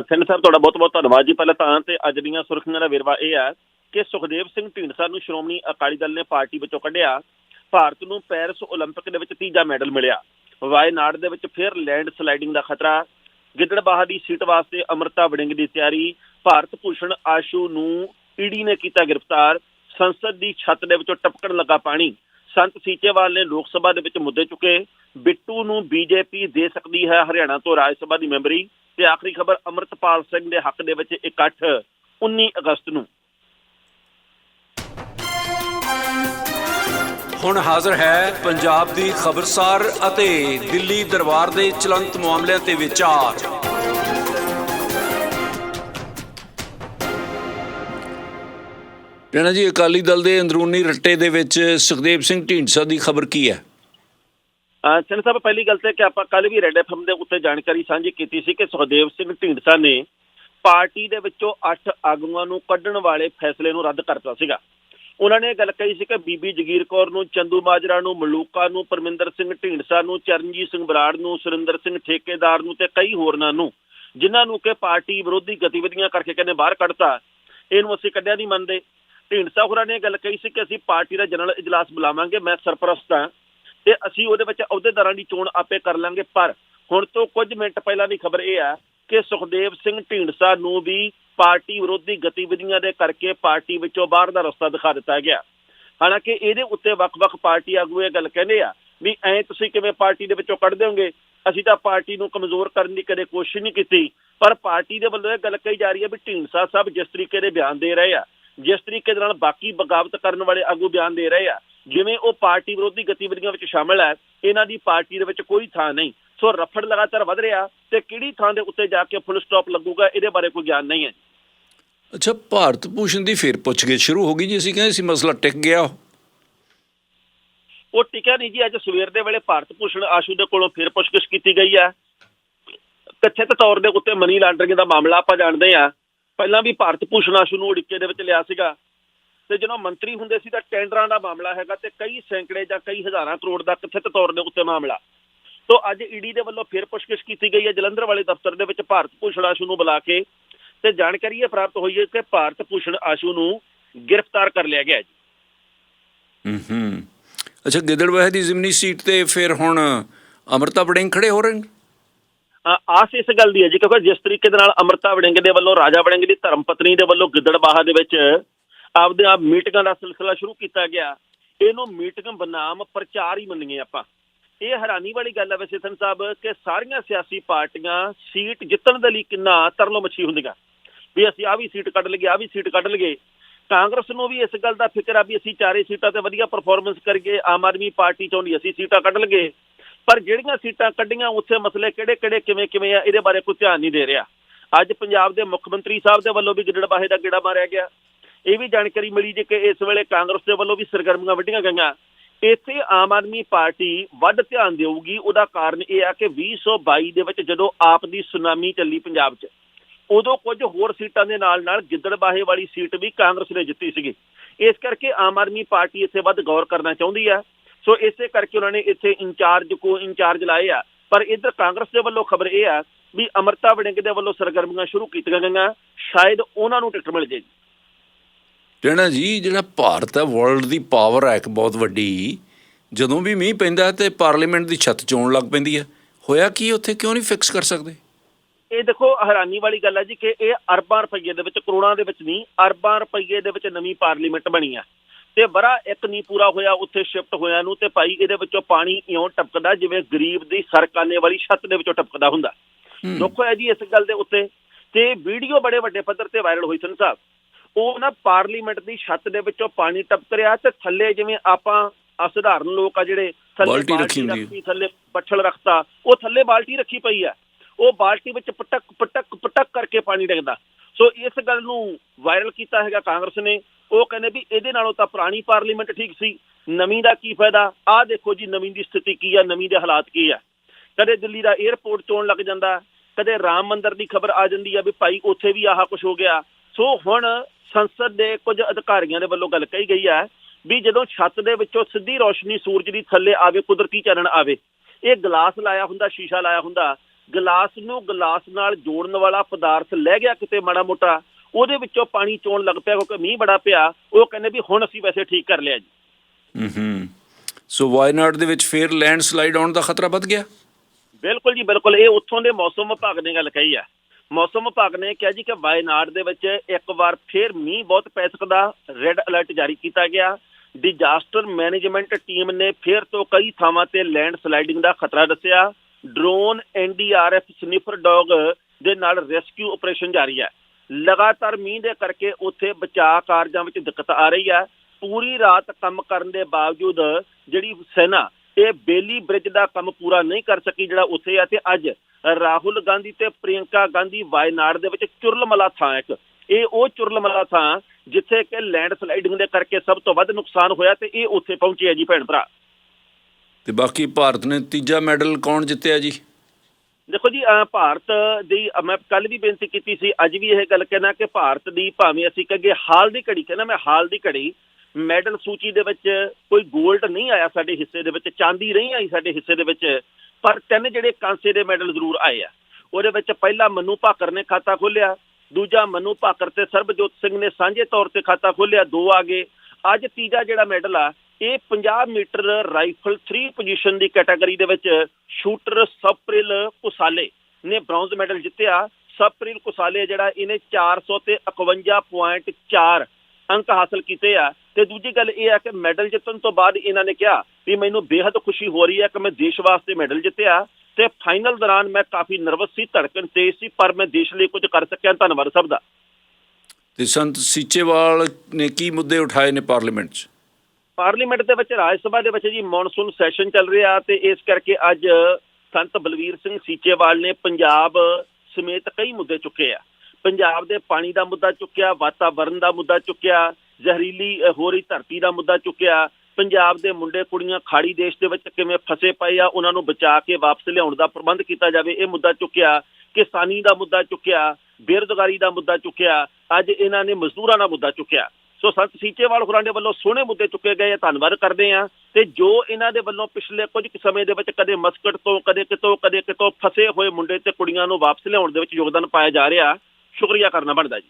ਸਿੰਘ ਸਾਹਿਬ ਤੁਹਾਡਾ ਬਹੁਤ ਬਹੁਤ ਧੰਨਵਾਦ ਜੀ ਪਹਿਲਾਂ ਤਾਂ ਤੇ ਅੱਜ ਦੀਆਂ ਸੁਰਖੀਆਂ ਦਾ ਵੇਰਵਾ ਇਹ ਹੈ ਕਿ ਸੁਖਦੇਵ ਸਿੰਘ ਢੀਂਡਸਾ ਨੂੰ ਸ਼੍ਰੋਮਣੀ ਅਕਾਲੀ ਦਲ ਨੇ ਪਾਰਟੀ ਵਿੱਚੋਂ ਕੱਢਿਆ ਭਾਰਤ ਨੂੰ ਪੈਰਿਸ 올림픽 ਦੇ ਵਿੱਚ ਤੀਜਾ ਮੈਡਲ ਮਿਲਿਆ ਵਾਇਨਾਡ ਦੇ ਵਿੱਚ ਫਿਰ ਲੈਂਡ ਸਲਾਈਡਿੰਗ ਦਾ ਖਤਰਾ ਗਿੱਦੜਬਾਹਾ ਦੀ ਸੀਟ ਵਾਸਤੇ ਅਮਰਤਾ ਵੜਿੰਗ ਦੀ ਤਿਆਰੀ ਭਾਰਤ ਭੂਸ਼ਣ ਆਸ਼ੂ ਨੂੰ ਈਡੀ ਨੇ ਕੀਤਾ ਗ੍ਰਿਫਤਾਰ ਸੰਸਦ ਦੀ ਛੱਤ ਦੇ ਵਿੱਚੋਂ ਟਪਕਣ ਲੱਗਾ ਪਾਣੀ ਸੰਤ ਸੀਚੇਵਾਲ ਨੇ ਲੋਕ ਸਭਾ ਦੇ ਵਿੱਚ ਮੁੱਦੇ ਚੁੱਕੇ ਬਿੱਟੂ ਨੂੰ ਬੀਜੇਪੀ ਦੇ ਸਕਦੀ ਹੈ ਹਰਿਆਣਾ ਤੋਂ ਰਾਜ ਸਭਾ ਦੀ ਮੈਂਬਰੀ ਤੇ ਆਖਰੀ ਖਬਰ ਅਮਰਤਪਾਲ ਸਿੰਘ ਦੇ ਹੱਕ ਦੇ ਵਿੱਚ ਇਕੱਠ 19 ਅਗਸਤ ਨੂੰ। ਹੁਣ ਹਾਜ਼ਰ ਹੈ ਪੰਜਾਬ ਦੀ ਖਬਰਸਾਰ ਅਤੇ ਦਿੱਲੀ ਦਰਬਾਰ ਦੇ ਚਲੰਤ ਮਾਮਲਿਆਂ ਤੇ ਵਿਚਾਰ। ਟੈਣਾ ਜੀ ਅਕਾਲੀ ਦਲ ਦੇ ਅੰਦਰੂਨੀ ਰੱਟੇ ਦੇ ਵਿੱਚ ਸੁਖਦੇਵ ਸਿੰਘ ਢੀਂਡਸਾ ਦੀ ਖਬਰ ਕੀ ਹੈ? ਅਹ ਸਾਹਿਬ, ਪਹਿਲੀ ਗੱਲ ਤੇ ਕਿ ਆਪਾਂ ਕੱਲ ਵੀ ਰੈਡ ਐਫਐਮ ਦੇ ਉੱਤੇ ਜਾਣਕਾਰੀ ਸਾਂਝੀ ਕੀਤੀ ਸੀ ਕਿ ਸੁਖਦੇਵ ਸਿੰਘ ਢੀਂਡਸਾ ਨੇ ਪਾਰਟੀ ਦੇ ਵਿੱਚੋਂ 8 ਆਗੂਆਂ ਨੂੰ ਕੱਢਣ ਵਾਲੇ ਫੈਸਲੇ ਨੂੰ ਰੱਦ ਕਰਤਾ ਸੀਗਾ। ਉਹਨਾਂ ਨੇ ਇਹ ਗੱਲ ਕਹੀ ਸੀ ਕਿ ਬੀਬੀ ਜਗੀਰ ਕੌਰ ਨੂੰ, ਚੰਦੂ ਮਾਜਰਾ ਨੂੰ, ਮਲੂਕਾ ਨੂੰ, ਪਰਮਿੰਦਰ ਸਿੰਘ ਢੀਂਡਸਾ ਨੂੰ, ਚਰਨਜੀਤ ਸਿੰਘ ਬਰਾੜ ਨੂੰ, ਸੁਰਿੰਦਰ ਸਿੰਘ ਠੇਕੇਦਾਰ ਨੂੰ ਤੇ ਕਈ ਹੋਰਨਾਂ ਨੂੰ, ਜਿਨ੍ਹਾਂ ਨੂੰ ਕਿ ਪਾਰਟੀ ਵਿਰੋਧੀ ਗਤੀਵਿਧੀਆਂ ਕਰਕੇ ਕਹਿੰਦੇ ਬਾਹਰ ਕੱਢਤਾ, ਇਹਨੂੰ ਅਸੀਂ ਕੱਢਿਆ ਨਹੀਂ ਮੰਨਦੇ। ਢੀਂਡਸਾ ਹੋਰਾਂ ਨੇ ਗੱਲ ਕਹੀ ਸੀ ਕਿ ਅਸੀਂ ਪਾਰਟੀ ਦਾ ਜਨਰਲ ਇਜਲਾਸ ਬੁਲਾਵਾਂਗੇ, ਮੈਂ ਸਰਪ੍ਰਸਤ ਹਾਂ। ਤੇ ਅਸੀਂ ਉਹਦੇ ਵਿੱਚ ਅਹੁਦੇਦਾਰਾਂ ਦੀ ਚੋਣ ਆਪੇ ਕਰ ਲਾਂਗੇ। ਪਰ ਹੁਣ ਤੋਂ ਕੁਝ ਮਿੰਟ ਪਹਿਲਾਂ ਦੀ ਖਬਰ ਇਹ ਆ ਕਿ ਸੁਖਦੇਵ ਸਿੰਘ ਢੀਂਡਸਾ ਨੂੰ ਵੀ ਪਾਰਟੀ ਵਿਰੋਧੀ ਗਤੀਵਿਧੀਆਂ ਦੇ ਕਰਕੇ ਪਾਰਟੀ ਵਿੱਚੋਂ ਬਾਹਰ ਦਾ ਰਸਤਾ ਦਿਖਾ ਦਿੱਤਾ ਗਿਆ। ਹਾਲਾਂਕਿ ਇਹਦੇ ਉੱਤੇ ਵੱਖ-ਵੱਖ ਪਾਰਟੀ ਆਗੂ ਇਹ ਗੱਲ ਕਹਿੰਦੇ ਆ ਵੀ ਐ ਤੁਸੀਂ ਕਿਵੇਂ ਪਾਰਟੀ ਦੇ ਵਿੱਚੋਂ ਕੱਢ ਦਿਓਗੇ? ਅਸੀਂ ਤਾਂ ਪਾਰਟੀ ਨੂੰ ਕਮਜ਼ੋਰ ਕਰਨ ਦੀ ਕਦੇ ਕੋਸ਼ਿਸ਼ ਨਹੀਂ ਕੀਤੀ। ਪਰ ਪਾਰਟੀ ਦੇ ਵੱਲੋਂ ਇਹ ਗੱਲ ਕਹੀ ਜਾ ਰਹੀ ਹੈ ਵੀ ਢੀਂਡਸਾ ਸਾਹਿਬ ਜਿਸ ਤਰੀਕੇ ਦੇ ਬਿਆਨ ਦੇ ਰਹੇ ਆ, ਜਿਸ ਤਰੀਕੇ ਦੇ ਨਾਲ ਬਾਕੀ ਬਗਾਵਤ ਕਰਨ ਵਾਲੇ ਆਗੂ ਬਿਆਨ ਦੇ ਰਹੇ ਆ ਜਿਵੇਂ ਉਹ ਪਾਰਟੀ ਵਿਰੋਧੀ ਗਤੀਵਿਧੀਆਂ ਵਿੱਚ ਸ਼ਾਮਲ ਹੈ ਇਹਨਾਂ ਦੀ ਪਾਰਟੀ ਦੇ ਵਿੱਚ ਕੋਈ ਥਾਂ ਨਹੀਂ। ਸੋ ਰਫੜ ਲਗਾਤਾਰ ਵਧ ਰਿਹਾ ਤੇ ਕਿਹੜੀ ਥਾਂ ਦੇ ਉੱਤੇ ਜਾ ਕੇ ਫੁੱਲ ਸਟਾਪ ਲੱਗੂਗਾ ਇਹਦੇ ਬਾਰੇ ਕੋਈ ਗਿਆਨ ਨਹੀਂ ਹੈ। ਅੱਛਾ ਭਾਰਤ ਭੂਸ਼ਣ ਦੀ ਫੇਰ ਪੁੱਛਗਿੱਛ ਸ਼ੁਰੂ ਹੋ ਗਈ ਜੀ ਅਸੀਂ ਕਹਿੰਦੇ ਸੀ ਮਸਲਾ ਟਿਕ ਗਿਆ। ਉਹ ਟਿਕਿਆ ਨਹੀਂ ਜੀ ਅੱਜ ਸਵੇਰ ਦੇ ਵੇਲੇ ਭਾਰਤ ਭੂਸ਼ਣ ਆਸ਼ੂ ਦੇ ਕੋਲੋਂ ਫਿਰ ਪੁੱਛਗਿੱਛ ਕੀਤੀ ਗਈ ਹੈ। ਕਥਿਤ ਤੌਰ ਦੇ ਉੱਤੇ ਮਨੀ ਲਾਂਡਰਿੰਗ ਦਾ ਮਾਮਲਾ ਆਪਾਂ ਜਾਣਦੇ ਆ ਪਹਿਲਾਂ ਵੀ ਭਾਰਤ ਭੂਸ਼ਣ ਆਸ਼ੂ ਨੂੰ ਉੜੀਕੇ ਦੇ ਵਿੱਚ ਲਿਆ ਸੀਗਾ। ਤੇ ਜਦੋਂ ਮੰਤਰੀ ਹੁੰਦੇ ਸੀ ਤਾਂ ਟੈਂਡਰਾਂ ਦਾ ਮਾਮਲਾ ਹੈਗਾ ਤੇ ਕਈ ਸੈਂਕੜੇ ਜਾਂ ਕਈ ਹਜ਼ਾਰਾਂ ਕਰੋੜ ਦਾ ਕਥਿਤ ਤੌਰ ਦੇ ਉੱਤੇ ਮਾਮਲਾ। ਤੋਂ ਅੱਜ ਈਡੀ ਦੇ ਵੱਲੋਂ ਫਿਰ ਪੁੱਛਗਿੱਛ ਕੀਤੀ ਗਈ ਹੈ। ਜਲੰਧਰ ਵਾਲੇ ਦਫ਼ਤਰ ਦੇ ਵਿੱਚ ਭਾਰਤ ਭੂਸ਼ਣ ਆਸ਼ੂ ਨੂੰ ਬੁਲਾ ਕੇ ਤੇ ਜਾਣਕਾਰੀ ਇਹ ਪ੍ਰਾਪਤ ਹੋਈ ਹੈ ਕਿ ਭਾਰਤ ਭੂਸ਼ਣ ਆਸ਼ੂ ਨੂੰ ਗ੍ਰਿਫਤਾਰ ਕਰ ਲਿਆ ਗਿਆ ਜੀ। ਹੂੰ ਅੱਛਾ ਗਿੱਦੜਬਾਹਾ ਦੀ ਜ਼ਿਮਨੀ ਸੀਟ ਤੇ ਫਿਰ ਹੁਣ ਅਮਰਤਾ ਵੜਿੰਗ ਖੜੇ ਹੋ ਰਹੇ ਨੇ? ਆਸ ਇਸ ਗੱਲ ਦੀ ਹੈ ਜੀ ਕਿਉਂਕਿ ਜਿਸ ਤਰੀਕੇ ਦੇ ਨਾਲ ਅਮਰਤਾ ਵੜਿੰਗ ਦੇ ਵੱਲੋਂ ਰਾਜਾ ਵੜਿੰਗ ਦੀ ਧਰਮ ਪਤਨੀ ਦੇ ਵੱਲੋਂ ਗਿੱਦੜਬਾਹਾ ਦੇ ਵਿੱਚ ਆਪਦੇ ਆਪ ਮੀਟਿੰਗਾਂ ਦਾ ਸਿਲਸਿਲਾ ਸ਼ੁਰੂ ਕੀਤਾ ਗਿਆ। ਇਹਨੂੰ ਮੀਟਿੰਗ ਬਨਾਮ ਪ੍ਰਚਾਰ ਹੀ ਮੰਨੀਏ ਆਪਾਂ। ਇਹ ਹੈਰਾਨੀ ਵਾਲੀ ਗੱਲ ਹੈ ਵੈਸੇ ਸਨ ਸਾਹਿਬ ਕਿ ਸਾਰੀਆਂ ਸਿਆਸੀ ਪਾਰਟੀਆਂ ਸੀਟ ਜਿੱਤਣ ਦੇ ਲਈ ਕਿੰਨਾ ਤਰਲੋ ਮੱਛੀ ਹੁੰਦੀਆਂ। ਵੀ ਅਸੀਂ ਆ ਵੀ ਸੀਟ ਕੱਢ ਲਈਏ ਆ ਵੀ ਸੀਟ ਕੱਢ ਲਈਏ। ਕਾਂਗਰਸ ਨੂੰ ਵੀ ਇਸ ਗੱਲ ਦਾ ਫਿਕਰ ਆ ਵੀ ਅਸੀਂ ਚਾਰੇ ਸੀਟਾਂ ਤੇ ਵਧੀਆ ਪਰਫਾਰਮੈਂਸ ਕਰੀਏ, ਆਮ ਆਦਮੀ ਪਾਰਟੀ ਚਾਹੁੰਦੀ ਅਸੀਂ ਸੀਟਾਂ ਕੱਢ ਲਈਏ। ਪਰ ਜਿਹੜੀਆਂ ਸੀਟਾਂ ਕੱਢੀਆਂ, ਉੱਥੇ ਮਸਲੇ ਕਿਹੜੇ ਕਿਹੜੇ ਕਿਵੇਂ ਕਿਵੇਂ ਆ, ਇਹਦੇ ਬਾਰੇ ਕੋਈ ਧਿਆਨ ਨਹੀਂ ਦੇ ਰਿਹਾ। ਅੱਜ ਪੰਜਾਬ ਦੇ ਮੁੱਖ ਮੰਤਰੀ ਸਾਹਿਬ ਦੇ ਵੱਲੋਂ ਵੀ ਗਿੱਦੜਬਾਹੇ ਦਾ ਗੇੜਾ ਮਾਰਿਆ ਗਿਆ। ਇਹ ਵੀ ਜਾਣਕਾਰੀ ਮਿਲੀ ਜੇ ਕਿ ਇਸ ਵੇਲੇ ਕਾਂਗਰਸ ਦੇ ਵੱਲੋਂ ਵੀ ਸਰਗਰਮੀਆਂ ਵੱਡੀਆਂ ਗਈਆਂ। ਇੱਥੇ ਆਮ ਆਦਮੀ ਪਾਰਟੀ ਵੱਧ ਧਿਆਨ ਦੇਊਗੀ। ਉਹਦਾ ਕਾਰਨ ਇਹ ਆ ਕਿ 2022 ਦੇ ਵਿੱਚ ਜਦੋਂ ਆਪ ਦੀ ਸੁਨਾਮੀ ਚੱਲੀ ਪੰਜਾਬ 'ਚ, ਉਦੋਂ ਕੁਝ ਹੋਰ ਸੀਟਾਂ ਦੇ ਨਾਲ ਨਾਲ ਗਿੱਦੜਬਾਹੇ ਵਾਲੀ ਸੀਟ ਵੀ ਕਾਂਗਰਸ ਨੇ ਜਿੱਤੀ ਸੀਗੀ। ਇਸ ਕਰਕੇ ਆਮ ਆਦਮੀ ਪਾਰਟੀ ਇੱਥੇ ਵੱਧ ਗੌਰ ਕਰਨਾ ਚਾਹੁੰਦੀ ਆ। ਸੋ ਇਸੇ ਕਰਕੇ ਉਹਨਾਂ ਨੇ ਇੱਥੇ ਇੰਚਾਰਜ ਕੋ ਇੰਚਾਰਜ ਲਾਏ ਆ। ਪਰ ਇੱਧਰ ਕਾਂਗਰਸ ਦੇ ਵੱਲੋਂ ਖਬਰ ਇਹ ਆ ਵੀ ਅਮਰਤਾ ਵੜਿੰਗ ਦੇ ਵੱਲੋਂ ਸਰਗਰਮੀਆਂ ਸ਼ੁਰੂ ਕੀਤੀਆਂ ਗਈਆਂ। ਸ਼ਾਇਦ ਉਹਨਾਂ ਨੂੰ ਟਿਕਟ ਮਿਲ ਜਾਏਗੀ ਟੈਣਾ ਜੀ ਜਿਹੜਾ ਭਾਰਤ ਹੈ ਵਰਲਡ ਦੀ ਪਾਵਰ ਹੈ ਇੱਕ ਬਹੁਤ ਵੱਡੀ। ਜਦੋਂ ਵੀ ਮੀਂਹ ਪੈਂਦਾ ਹੈ ਤੇ ਪਾਰਲੀਮੈਂਟ ਦੀ ਛੱਤ ਚੋਣ ਲੱਗ ਪੈਂਦੀ ਹੈ। ਹੋਇਆ ਕੀ ਉੱਥੇ? ਕਿਉਂ ਨਹੀਂ ਫਿਕਸ ਕਰ ਸਕਦੇ? ਇਹ ਦੇਖੋ ਹੈਰਾਨੀ ਵਾਲੀ ਗੱਲ ਹੈ ਜੀ ਕਿ ਇਹ ਅਰਬਾਂ ਰੁਪਏ ਦੇ ਵਿੱਚ ਕਰੋੜਾਂ ਦੇ ਵਿੱਚ ਨਹੀਂ ਅਰਬਾਂ ਰੁਪਏ ਦੇ ਵਿੱਚ ਨਵੀਂ ਪਾਰਲੀਮੈਂਟ ਬਣੀ ਆ ਤੇ ਬੜਾ ਇੱਕ ਨਹੀਂ ਪੂਰਾ ਹੋਇਆ ਉੱਥੇ ਸ਼ਿਫਟ ਹੋਇਆ ਨੂੰ ਤੇ ਭਾਈ ਇਹਦੇ ਵਿੱਚੋਂ ਪਾਣੀ ਇਉਂ ਟਪਕਦਾ ਜਿਵੇਂ ਗਰੀਬ ਦੀ ਸਰਕਾਨੇ ਵਾਲੀ ਛੱਤ ਦੇ ਵਿੱਚੋਂ ਟਪਕਦਾ ਹੁੰਦਾ। ਹੂੰ। ਦੁੱਖ ਹੋਇਆ ਜੀ ਇਸ ਗੱਲ ਦੇ ਉੱਤੇ ਤੇ ਵੀਡੀਓ ਬੜੇ ਵੱਡੇ ਪੱਧਰ ਤੇ ਵਾਇਰਲ ਹੋਈ ਸਨ ਸਾਹਿਬ। ਉਹ ਨਾ ਪਾਰਲੀਮੈਂਟ ਦੀ ਛੱਤ ਦੇ ਵਿੱਚੋਂ ਪਾਣੀ ਟਪਕ ਰਿਹਾ ਤੇ ਥੱਲੇ ਜਿਵੇਂ ਆਪਾਂ ਆ ਸਧਾਰਨ ਲੋਕ ਆ ਜਿਹੜੇ ਥੱਲੇ ਬਾਲਟੀ। ਰੱਖੀ ਥੱਲੇ ਪੱਛਲ ਰੱਖਤਾ ਉਹ ਥੱਲੇ ਬਾਲਟੀ ਰੱਖੀ ਪਈ ਆ। ਉਹ ਬਾਲਟੀ ਵਿੱਚ ਪਟਕ ਪਟਕ ਪਟਕ ਕਰਕੇ ਪਾਣੀ ਡਿੱਗਦਾ। ਸੋ ਇਸ ਗੱਲ ਨੂੰ ਵਾਇਰਲ ਕੀਤਾ ਹੈਗਾ ਕਾਂਗਰਸ ਨੇ। ਉਹ ਕਹਿੰਦੇ ਵੀ ਇਹਦੇ ਨਾਲੋਂ ਤਾਂ ਪੁਰਾਣੀ ਪਾਰਲੀਮੈਂਟ ਠੀਕ ਸੀ। ਨਵੀਂ ਦਾ ਕੀ ਫਾਇਦਾ? ਆਹ ਦੇਖੋ ਜੀ ਨਵੀਂ ਦੀ ਸਥਿਤੀ ਕੀ ਆ ਨਵੀਂ ਦੇ ਹਾਲਾਤ ਕੀ ਆ। ਕਦੇ ਦਿੱਲੀ ਦਾ 에ਅਰਪੋਰਟ ਚੋਣ ਲੱਗ ਜਾਂਦਾ ਕਦੇ ਰਾਮ ਮੰਦਿਰ ਦੀ ਖਬਰ ਆ ਜਾਂਦੀ ਆ ਵੀ ਭਾਈ ਉੱਥੇ ਵੀ ਆਹ ਕੁਝ ਹੋ ਗਿਆ। ਸੋ ਹੁਣ ਸੰਸਦ ਦੇ ਕੁਝ ਅਧਿਕਾਰੀਆਂ ਦੇ ਵੱਲੋਂ ਗੱਲ ਕਹੀ ਗਈ ਹੈ ਵੀ ਜਦੋਂ ਛੱਤ ਦੇ ਵਿੱਚੋਂ ਸਿੱਧੀ ਰੋਸ਼ਨੀ ਸੂਰਜ ਦੀ ਥੱਲੇ ਆਵੇ ਕੁਦਰਤੀ ਚਾਨਣ ਆਵੇ ਇਹ ਗਲਾਸ ਲਾਇਆ ਹੁੰਦਾ ਸ਼ੀਸ਼ਾ ਲਾਇਆ ਹੁੰਦਾ ਗਲਾਸ ਨੂੰ ਗਲਾਸ ਨਾਲ ਜੋੜਨ ਵਾਲਾ ਪਦਾਰਥ ਲੈ ਗਿਆ ਕਿਤੇ ਮਾੜਾ ਮੋਟਾ ਉਹਦੇ ਵਿੱਚੋਂ ਪਾਣੀ ਚੋਣ ਲੱਗ ਪਿਆ ਕਿਉਂਕਿ ਮੀਂਹ ਬੜਾ ਪਿਆ ਉਹ ਕਹਿੰਦੇ ਵੀ ਹੁਣ ਅਸੀਂ ਵੈਸੇ ਠੀਕ ਕਰ ਲਿਆ ਜੀ। ਹੂੰ ਸੋ ਵਾਇਨਾਡ ਦੇ ਵਿੱਚ ਫੇਰ ਲੈਂਡਸਲਾਈਡ ਆਉਣ ਦਾ ਖਤਰਾ ਵੱਧ ਗਿਆ? ਬਿਲਕੁਲ ਜੀ ਬਿਲਕੁਲ। ਇਹ ਉੱਥੋਂ ਦੇ ਮੌਸਮ ਵਿਭਾਗ ਨੇ ਗੱਲ ਕਹੀ ਆ ਮੌਸਮ ਵਿਭਾਗ ਨੇ ਕਿਹਾ ਜੀ ਕਿ ਵਾਇਨਾਡ ਦੇ ਵਿੱਚ ਇੱਕ ਵਾਰ ਫੇਰ ਮੀਂਹ ਬਹੁਤ ਪੈ ਸਕਦਾ ਰੈੱਡ ਅਲਰਟ ਜਾਰੀ ਕੀਤਾ ਗਿਆ। ਡਿਜ਼ਾਸਟਰ ਮੈਨੇਜਮੈਂਟ ਟੀਮ ਨੇ ਫੇਰ ਤੋਂ ਕਈ ਥਾਵਾਂ ਤੇ ਲੈਂਡ ਸਲਾਈਡਿੰਗ ਦਾ ਖਤਰਾ ਦੱਸਿਆ। ਡਰੋਨ ਐਨਡੀਆਰਐਫ ਸਨਿਫਰ ਡੌਗ ਦੇ ਨਾਲ ਰੈਸਕਿਊ ਆਪਰੇਸ਼ਨ ਜਾਰੀ ਹੈ। ਲਗਾਤਾਰ ਮੀਂਹ ਦੇ ਕਰਕੇ ਉੱਥੇ ਬਚਾਅ ਕਾਰਜਾਂ ਵਿੱਚ ਦਿੱਕਤ ਆ ਰਹੀ ਹੈ। ਪੂਰੀ ਰਾਤ ਕੰਮ ਕਰਨ ਦੇ ਬਾਵਜੂਦ ਜਿਹੜੀ ਸੈਨਾ ਇਹ ਬੇਲੀ ਬ੍ਰਿਜ ਦਾ ਕੰਮ ਪੂਰਾ ਨਹੀਂ ਕਰ ਸਕੀ ਜਿਹੜਾ ਉੱਥੇ ਆ ਤੇ ਅੱਜ ਰਾਹੁਲ ਗਾਂਧੀ ਤੇ ਪ੍ਰਿਯੰਕਾ ਗਾਂਧੀ ਵਾਇਨਾਡ ਦੇ ਵਿੱਚ ਚੁਰਲਮਲਾ ਥਾਂ ਇੱਕ। ਇਹ ਉਹ ਚੁਰਲਮਲਾ ਥਾਂ ਜਿੱਥੇ ਕਿ ਲੈਂਡ ਸਲਾਈਡਿੰਗ ਦੇ ਕਰਕੇ ਸਭ ਤੋਂ ਵੱਧ ਨੁਕਸਾਨ ਹੋਇਆ ਤੇ ਇਹ ਉੱਥੇ ਪਹੁੰਚੇ ਆ ਜੀ ਭੈਣ ਭਰਾ। ਤੇ ਬਾਕੀ ਭਾਰਤ ਨੇ ਤੀਜਾ ਮੈਡਲ ਕੌਣ ਜਿੱਤਿਆ ਜੀ? ਦੇਖੋ ਜੀ ਭਾਰਤ ਦੀ ਮੈਂ ਕੱਲ ਵੀ ਬੇਨਤੀ ਕੀਤੀ ਸੀ ਅੱਜ ਵੀ ਇਹ ਗੱਲ ਕਹਿਣਾ ਕਿ ਭਾਰਤ ਦੀ ਭਾਵੇਂ ਅਸੀਂ ਕਹੀਏ ਹਾਲ ਦੀ ਘੜੀ ਕਹਿਣਾ ਮੈਂ ਹਾਲ ਦੀ ਘੜੀ ਮੈਡਲ ਸੂਚੀ ਦੇ ਵਿੱਚ ਕੋਈ 골ਡ ਨਹੀਂ ਆਇਆ ਸਾਡੇ ਹਿੱਸੇ ਦੇ ਵਿੱਚ, ਚਾਂਦੀ ਨਹੀਂ ਆਈ ਸਾਡੇ ਹਿੱਸੇ ਦੇ ਵਿੱਚ, ਪਰ ਤਿੰਨ ਜਿਹੜੇ ਕਾਂਸੇ ਦੇ ਮੈਡਲ ਜ਼ਰੂਰ ਆਏ ਆ। ਉਹਦੇ ਵਿੱਚ ਪਹਿਲਾ ਮਨੂ ਭਾਕਰ ਨੇ ਖਾਤਾ ਖੋਲ੍ਹਿਆ, ਦੂਜਾ ਮਨੂ ਭਾਕਰ ਤੇ ਸਰਬਜੋਤ ਸਿੰਘ ਨੇ ਸਾਂਝੇ ਤੌਰ ਤੇ ਖਾਤਾ ਖੋਲ੍ਹਿਆ, ਦੋ ਆ ਗਏ। ਅੱਜ ਤੀਜਾ ਜਿਹੜਾ ਮੈਡਲ ਆ, ਇਹ 50 ਮੀਟਰ ਰਾਈਫਲ 3 ਪੋਜੀਸ਼ਨ ਦੀ ਕੈਟਾਗਰੀ ਦੇ ਵਿੱਚ ਸ਼ੂਟਰ ਸਪਰਿਲ ਕੁਸਾਲੇ ਨੇ ਬ੍ਰੌਂਜ਼ ਮੈਡਲ ਜਿੱਤਿਆ। ਸਪਰਿਲ ਕੁਸਾਲੇ ਜਿਹੜਾ ਇਹਨੇ 400 ਤੇ 51.4 ਅੰਕ ਹਾਸਲ ਕੀਤੇ ਆ। ਤੇ ਦੂਜੀ ਗੱਲ ਇਹ ਆ ਕਿ ਮੈਡਲ ਜਿੱਤਣ ਤੋਂ ਬਾਅਦ ਇਹਨਾਂ ਨੇ ਕਿਹਾ ਵੀ ਮੈਨੂੰ ਬੇहद ਖੁਸ਼ੀ ਹੋ ਰਹੀ ਹੈ ਕਿ ਮੈਂ ਦੇਸ਼ ਵਾਸਤੇ ਮੈਡਲ ਜਿੱਤਿਆ ਤੇ ਫਾਈਨਲ ਦੌਰਾਨ ਮੈਂ ਕਾਫੀ ਨਰਵਸ ਸੀ ਧੜਕਣ ਤੇਜ਼ ਸੀ ਪਰ ਮੈਂ ਦੇਸ਼ ਲਈ ਕੁਝ ਕਰ ਸਕਿਆ। ਧੰਨਵਾਦ ਸਭ ਦਾ। ਤੇ ਸੰਤ ਸੀਚੇਵਾਲ ਨੇ ਕੀ ਮੁੱਦੇ ਉਠਾਏ ਨੇ ਪਾਰਲੀਮੈਂਟ 'ਚ? ਪਾਰਲੀਮੈਂਟ ਦੇ ਵਿੱਚ ਰਾਜ ਸਭਾ ਦੇ ਵਿੱਚ ਜੀ ਮੌਨਸੂਨ ਸੈਸ਼ਨ ਚੱਲ ਰਿਹਾ ਤੇ ਇਸ ਕਰਕੇ ਅੱਜ ਸੰਤ ਬਲਵੀਰ ਸਿੰਘ ਸੀਚੇਵਾਲ ਨੇ ਪੰਜਾਬ ਸਮੇਤ ਕਈ ਮੁੱਦੇ ਚੁੱਕੇ ਆ। ਪੰਜਾਬ ਦੇ ਪਾਣੀ ਦਾ ਮੁੱਦਾ ਚੁੱਕਿਆ ਵਾਤਾਵਰਣ ਦਾ ਮੁੱਦਾ ਚੁੱਕਿਆ ਜ਼ਹਿਰੀਲੀ ਹੋ ਰਹੀ ਧਰਤੀ ਦਾ ਮੁੱਦਾ ਚੁੱਕਿਆ। ਪੰਜਾਬ ਦੇ ਮੁੰਡੇ, ਕੁੜੀਆਂ ਖਾੜੀ ਦੇਸ਼ ਦੇ ਵਿੱਚ ਕਿਵੇਂ ਫਸੇ ਪਏ ਆ, ਉਹਨਾਂ ਨੂੰ ਬਚਾ ਕੇ ਵਾਪਸ ਲਿਆਉਣ ਦਾ ਪ੍ਰਬੰਧ ਕੀਤਾ ਜਾਵੇ, ਇਹ ਮੁੱਦਾ ਚੁੱਕਿਆ। ਕਿਸਾਨੀ ਦਾ ਮੁੱਦਾ ਚੁੱਕਿਆ, ਬੇਰੁਜ਼ਗਾਰੀ ਦਾ ਮੁੱਦਾ ਚੁੱਕਿਆ, ਅੱਜ ਇਹਨਾਂ ਨੇ ਮਜ਼ਦੂਰਾਂ ਦਾ ਮੁੱਦਾ ਚੁੱਕਿਆ। ਸੋ ਸੰਤ ਸੀਚੇਵਾਲ ਹੋਰਾਂ ਦੇ ਵੱਲੋਂ ਸੋਹਣੇ ਮੁੱਦੇ ਚੁੱਕੇ ਗਏ ਆ, ਧੰਨਵਾਦ ਕਰਦੇ ਆ। ਤੇ ਜੋ ਇਹਨਾਂ ਦੇ ਵੱਲੋਂ ਪਿਛਲੇ ਕੁਝ ਕੁ ਸਮੇਂ ਦੇ ਵਿੱਚ ਕਦੇ ਮਸਕਟ ਤੋਂ, ਕਦੇ ਕਿਤੋਂ ਕਦੇ ਕਿਤੋਂ ਫਸੇ ਹੋਏ ਮੁੰਡੇ ਤੇ ਕੁੜੀਆਂ ਨੂੰ ਵਾਪਸ ਲਿਆਉਣ ਦੇ ਵਿੱਚ ਯੋਗਦਾਨ ਪਾਇਆ ਜਾ ਰਿਹਾ, ਸ਼ੁਕਰੀਆ ਕਰਨਾ ਬਣਦਾ ਜੀ।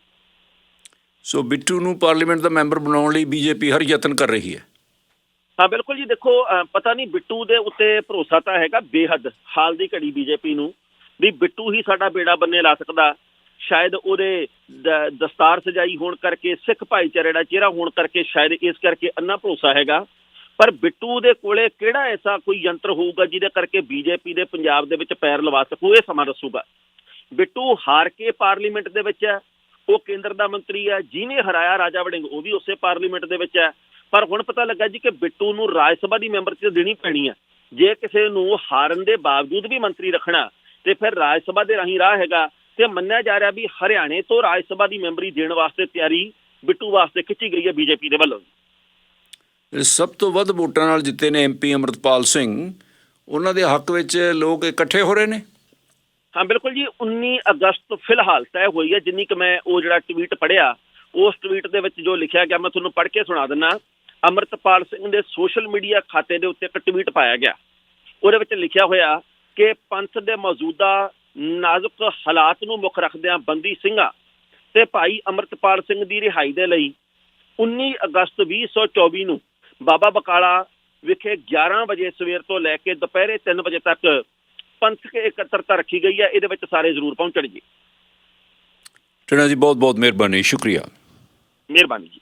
ਸੋ ਬਿੱਟੂ ਨੂੰ ਪਾਰਲੀਮੈਂਟ ਦਾ ਮੈਂਬਰ ਬਣਾਉਣ ਲਈ ਬੀਜੇਪੀ ਹਰ ਯਤਨ ਕਰ ਰਹੀ ਹੈ। ਹਾਂ, ਬਿਲਕੁਲ ਜੀ, ਦੇਖੋ ਪਤਾ ਨਹੀਂ ਬਿੱਟੂ ਦੇ ਉੱਤੇ ਭਰੋਸਾ ਤਾਂ ਹੈਗਾ ਬੇਹੱਦ, ਹਾਲ ਦੀ ਘੜੀ ਬੀਜੇਪੀ ਨੂੰ, ਵੀ ਬਿੱਟੂ ਹੀ ਸਾਡਾ ਬੇੜਾ ਬੰਨੇ ਲਾ ਸਕਦਾ। ਸ਼ਾਇਦ ਉਹਦੇ ਦਸਤਾਰ ਸਜਾਈ ਹੋਣ ਕਰਕੇ, ਸਿੱਖ ਭਾਈਚਾਰੇ ਦਾ ਚਿਹਰਾ ਹੋਣ ਕਰਕੇ ਸ਼ਾਇਦ ਇਸ ਕਰਕੇ ਅੰਨਾ ਭਰੋਸਾ ਹੈਗਾ। ਪਰ ਬਿੱਟੂ ਦੇ ਕੋਲੇ ਕਿਹੜਾ ਐਸਾ ਕੋਈ ਯੰਤਰ ਹੋਊਗਾ ਜਿਹਦੇ ਕਰਕੇ ਬੀਜੇਪੀ ਦੇ ਪੰਜਾਬ ਦੇ ਵਿੱਚ ਪੈਰ ਲਵਾ ਸਕੂ, ਇਹ ਸਮਾਂ ਦੱਸੂਗਾ। ਬਿੱਟੂ ਹਾਰ ਕੇ ਪਾਰਲੀਮੈਂਟ ਦੇ ਵਿੱਚ ਹੈ ਉਹ ਕੇਂਦਰ ਦਾ ਮੰਤਰੀ ਹੈ, ਜਿਹਨੇ ਹਰਾਇਆ ਰਾਜਾ ਵੜਿੰਗ, ਉਹ ਵੀ ਉਸੇ ਪਾਰਲੀਮੈਂਟ ਦੇ ਵਿੱਚ ਹੈ। ਪਰ ਹੁਣ ਪਤਾ ਲੱਗਾ ਜੀ ਕਿ ਬਿੱਟੂ ਨੂੰ ਰਾਜ ਸਭਾ ਦੀ ਮੈਂਬਰਸ਼ਿਪ ਦੇਣੀ ਪੈਣੀ ਹੈ। ਜੇ ਕਿਸੇ ਨੂੰ ਹਾਰਨ ਦੇ ਬਾਵਜੂਦ ਵੀ ਮੰਤਰੀ ਰੱਖਣਾ ਤੇ ਫਿਰ ਰਾਜ ਸਭਾ ਦੇ ਰਾਹੀਂ ਰਾਹ ਹੈਗਾ। ਤੇ ਮੰਨਿਆ ਜਾ ਰਿਹਾ ਵੀ ਹਰਿਆਣੇ ਤੋਂ ਰਾਜ ਸਭਾ ਦੀ ਮੈਂਬਰੀ ਦੇਣ ਵਾਸਤੇ ਤਿਆਰੀ ਬਿੱਟੂ ਵਾਸਤੇ ਖਿੱਚੀ ਗਈ ਹੈ ਬੀਜੇਪੀ ਦੇ ਵੱਲੋਂ। ਸਭ ਤੋਂ ਵੱਧ ਵੋਟਾਂ ਨਾਲ ਜਿੱਤੇ ਨੇ ਐਮਪੀ ਅਮਰਤਪਾਲ ਸਿੰਘ। ਉਹਨਾਂ ਦੇ ਹੱਕ ਵਿੱਚ ਲੋਕ ਇਕੱਠੇ ਹੋ ਰਹੇ ਨੇ। ਹਾਂ, ਬਿਲਕੁਲ ਜੀ 19 ਅਗਸਤ ਫਿਲਹਾਲ ਤੈਅ ਹੋਈ ਹੈ, ਜਿੰਨੀ ਕਿ ਮੈਂ ਉਹ ਜਿਹੜਾ ਟਵੀਟ ਪੜਿਆ ਉਸ ਟਵੀਟ ਦੇ ਵਿੱਚ ਜੋ ਲਿਖਿਆ ਗਿਆ, ਮੈਂ ਤੁਹਾਨੂੰ ਪੜ੍ਹ ਕੇ ਸੁਣਾ ਦਿੰਨਾ, ਅਮਰਤਪਾਲ ਸਿੰਘ ਦੇ ਸੋਸ਼ਲ ਮੀਡੀਆ ਖਾਤੇ ਦੇ ਉੱਤੇ ਇੱਕ ਟਵੀਟ ਪਾਇਆ ਗਿਆ। ਉਹਦੇ ਵਿੱਚ ਲਿਖਿਆ ਹੋਇਆ, ਕਿ ਪੰਥ ਦੇ ਮੌਜੂਦਾ ਨਾਜ਼ੁਕ ਹਾਲਾਤ ਨੂੰ ਮੁੱਖ ਰੱਖਦਿਆਂ ਬੰਦੀ ਸਿੰਘਾਂ ਤੇ ਭਾਈ ਅਮਰਤਪਾਲ ਸਿੰਘ ਦੀ ਰਿਹਾਈ ਦੇ ਲਈ 19 ਅਗਸਤ 2024 ਨੂੰ ਬਾਬਾ ਬਕਾਲਾ ਵਿਖੇ 11 ਵਜੇ ਸਵੇਰ ਤੋਂ ਲੈ ਕੇ ਦੁਪਹਿਰੇ 3 ਵਜੇ ਤੱਕ ਪੰਥਕ ਇਕੱਤਰਤਾ ਰੱਖੀ ਗਈ ਹੈ ਇਹਦੇ ਵਿੱਚ ਸਾਰੇ ਜ਼ਰੂਰ ਪਹੁੰਚਣ ਜੀ। ਟਣਾ ਜੀ ਬਹੁਤ ਬਹੁਤ ਮਿਹਰਬਾਨੀ ਸ਼ੁਕਰੀਆ। ਮਿਹਰਬਾਨੀ ਜੀ।